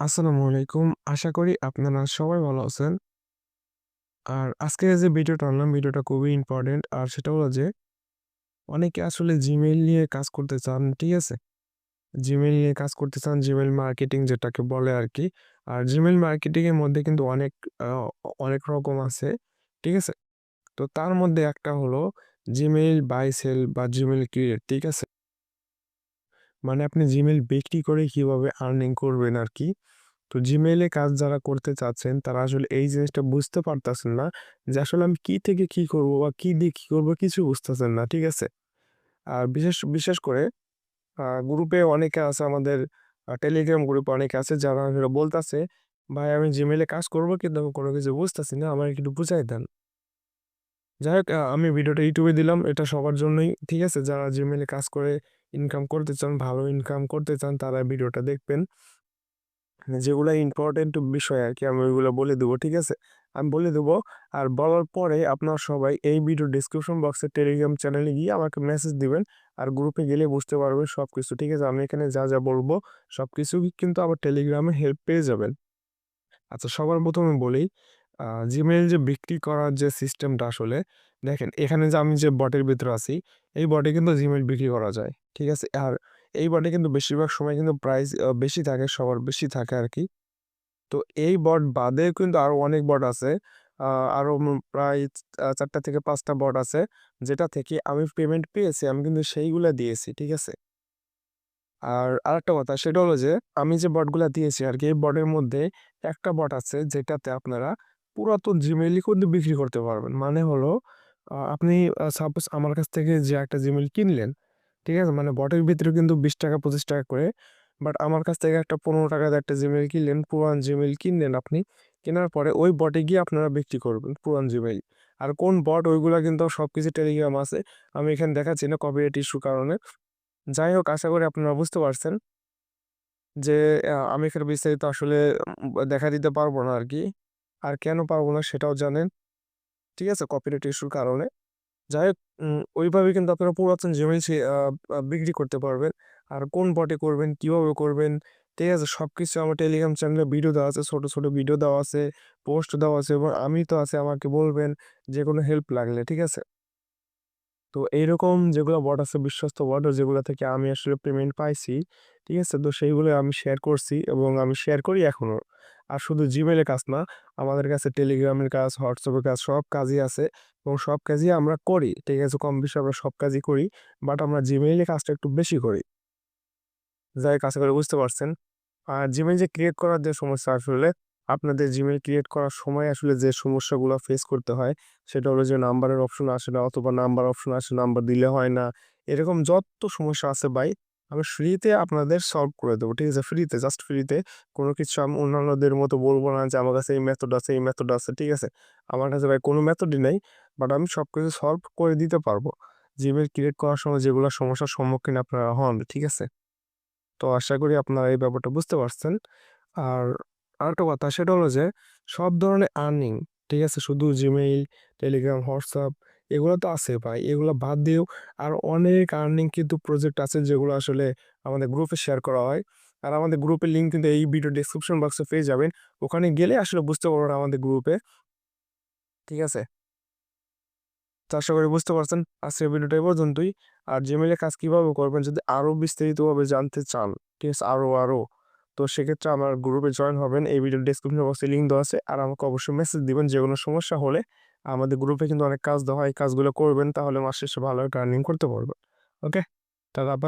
আসসালামু আলাইকুম। আশা করি আপনারা সবাই ভালো আছেন। আর আজকে যে ভিডিওটা আনলাম ভিডিওটা খুবই ইম্পর্টেন্ট আর সেটা হলো যে অনেকে আসলে Gmail নিয়ে কাজ করতে চান, ঠিক আছে? Gmail নিয়ে কাজ করতে চান, Gmail মার্কেটিং যেটাকে বলে আর কি আর Gmail মার্কেটিং এর মধ্যে কিন্তু অনেক অনেক রকম আছে, ঠিক আছে? তো তার মধ্যে একটা হলো Gmail বাই সেল বা Gmail ক্রিয়েট, ঠিক আছে? মানে আপনি Gmail বিক্রি করে কীভাবে আর্নিং করবেন আর কি তো এ কাজ যারা করতে চাচ্ছেন তারা আসলে এই জিনিসটা বুঝতে পারতেছেন না যে আসলে আমি কি থেকে কি করব বা কি দিয়ে কী করব কিছু বুঝতেছেন না, ঠিক আছে? আর বিশেষ বিশেষ করে গ্রুপে অনেকে আছে আমাদের টেলিগ্রাম গ্রুপে অনেকে আছে যারা বলতাছে, "ভাই আমি এ কাজ করব কিন্তু আমি কোনো কিছু বুঝতেছি না, আমাকে একটু বুঝাই দেন।" যাই হোক আমি ভিডিওটা ইউটিউবে দিলাম। এটা সবার জন্যই, ঠিক আছে? যারা এ কাজ করে ইনকাম করতে চান, ভালো ইনকাম করতে চান তারা ভিডিওটা দেখবেন। যেগুলো ইম্পোর্টেন্ট বিষয় আর কি আমি ওইগুলো বলে দেবো, ঠিক আছে? আমি বলে দেবো। আর বলার পরে আপনার সবাই এই ভিডিও ডেসক্রিপশন বক্সে টেলিগ্রাম চ্যানেলে গিয়ে আমাকে মেসেজ দিবেন। আর গ্রুপে গেলে বুঝতে পারবেন সব কিছু ঠিক আছে? আমি এখানে যা, যা বলব সবকিছুই কিন্তু আমার টেলিগ্রামে হেল্প পেয়ে যাবেন। আচ্ছা সবার প্রথমে বলি Gmail যে বিক্রি করার যে সিস্টেমটা আসলে দেখেন এখানে যে আমি যে বটের ভিতরে আছি, এই বটে কিন্তু Gmail বিক্রি করা যায়, ঠিক আছে? আর এই বটে কিন্তু বেশিরভাগ সময় কিন্তু প্রাইস বেশি থাকে, সবার বেশি থাকে আর কি তো এই বট বাদেও কিন্তু আরও অনেক বট আছে। আরও প্রায় আ ৪ টা থেকে পাঁচটা বট আছে যেটা থেকে আমি পেমেন্ট পেয়েছি, আমি কিন্তু সেইগুলা দিয়েছি, ঠিক আছে? আর আরেকটা কথা সেটা হলো যে আমি যে বটগুলা দিয়েছি আর কি এই বটের মধ্যে একটা বট আছে যেটাতে আপনারা পুরাতন Gmail-ই কিন্তু বিক্রি করতে পারবেন। মানে হলো আপনি সাপোজ আমার কাছ থেকে যে একটা Gmail কিনলেন, ঠিক আছে? মানে বটের ভিতরে কিন্তু ৳২০, ৳২৫ করে। বাট আমার কাছ থেকে একটা ৳১৫ দিয়ে একটা Gmail কিনলেন, পুরান Gmail কিনলেন আপনি। কেনার পরে ওই বটে গিয়ে আপনারা বিক্রি করবেন পুরান Gmail। আর কোন বট ওইগুলো কিন্তু সবকিছু টেলিগ্রাম আছে। আমি এখানে দেখাচ্ছি না কপিরাইট ইস্যুর কারণে। যাই হোক আশা করি আপনারা বুঝতে পারছেন। যে আমি এখানে বিস্তারিত আসলে দেখা দিতে পারব না আরকি। আর কেন পারব না সেটাও জানেন। ঠিক আছে? কপিরাইট ইস্যুর কারণে। যাই হোক ওইভাবে কিন্তু আপনারা পুরাতন আ বিক্রি করতে পারবেন। আর কোন বটে করবেন, কীভাবে করবেন, ঠিক আছে? সব কিছু আমার টেলিগ্রাম চ্যানেলে ভিডিও দেওয়া আছে। ছোটো ছোটো ভিডিও দেওয়া আছে, পোস্ট দেওয়া আছে এবং আমি তো আছি আমাকে বলবেন যে কোনো হেল্প লাগলে, ঠিক আছে? তো এইরকম যেগুলো বট আছে বিশ্বস্ত বট যেগুলো থেকে আমি আসলে পেমেন্ট পাইছি, ঠিক আছে? তো সেইগুলো আমি শেয়ার করছি এবং আমি শেয়ার করি এখনও। আর শুধু এর কাজ না, আমাদের কাছে টেলিগ্রামের কাজ, হোয়াটসঅ্যাপের কাজ সব কাজই আছে এবং সব কাজই আমরা করি, ঠিক আছে? কম বেশি আমরা সব কাজই করি। বাট আমরা এ কাজটা একটু বেশি করি। যাই হোক করে বুঝতে পারছেন। আর Gmail যে ক্রিয়েট করার যে সমস্যা আসলে আপনাদের Gmail ক্রিয়েট করার সময় আসলে যে সমস্যাগুলা ফেস করতে হয় সেটা হলো যে নাম্বারের অপশন আসে না অথবা নাম্বার অপশন আসে, নাম্বার দিলে হয় না। এরকম যত সমস্যা আছে ভাই আমি ফ্রিতে আপনাদের সলভ করে দেবো, ঠিক আছে? ফ্রিতে জাস্ট ফ্রিতে। কোনো কিছু আমি অন্যান্যদের মতো বলব না যে আমার কাছে এই মেথড আছে, এই মেথড আছে, ঠিক আছে? আমার কাছে ভাই কোনো মেথডই নাই। বাট আমি সব কিছু সলভ করে দিতে পারব। Gmail ক্রিয়েট করার সময় যেগুলো সমস্যার সম্মুখীন আপনারা হন, ঠিক আছে? তো আশা করি আপনারা এই ব্যাপারটা বুঝতে পারছেন। আর আরেকটা কথা সেটা হলো যে সব ধরনের আর্নিং, ঠিক আছে? শুধু Gmail, টেলিগ্রাম WhatsApp এগুলো তো আছে ভাই। এগুলো বাদ দিয়েও আরও অনেক আর্নিং কিন্তু প্রজেক্ট আছে যেগুলো আসলে আমাদের গ্রুপে শেয়ার করা হয়। আর আমাদের গ্রুপের লিঙ্ক কিন্তু এই ভিডিও ডেসক্রিপশন বক্সে পেয়ে যাবেন। ওখানে গেলে আসলে বুঝতে পারবেন আমাদের গ্রুপে। ঠিক আছে? আশা করি বুঝতে পারছেন। আজকের ভিডিওটা পর্যন্তই। আর এ কাজ কীভাবে করবেন যদি আরও বিস্তারিতভাবে জানতে চান, ঠিক আছে? আরও আরও তো সেক্ষেত্রে আমার গ্রুপে জয়েন হবেন। এই ভিডিও ডেসক্রিপশন বক্সে লিঙ্ক দেওয়া আছে। আর আমাকে অবশ্যই মেসেজ দিবেন যে কোনো সমস্যা হলে। আমাদের গ্রুপে কিন্তু অনেক কাজ দেওয়া হয়। কাজগুলো করবেন তাহলে মাস শেষে ভালো একটা আর্নিং করতে পারবেন। ওকে? তাহলে বাই।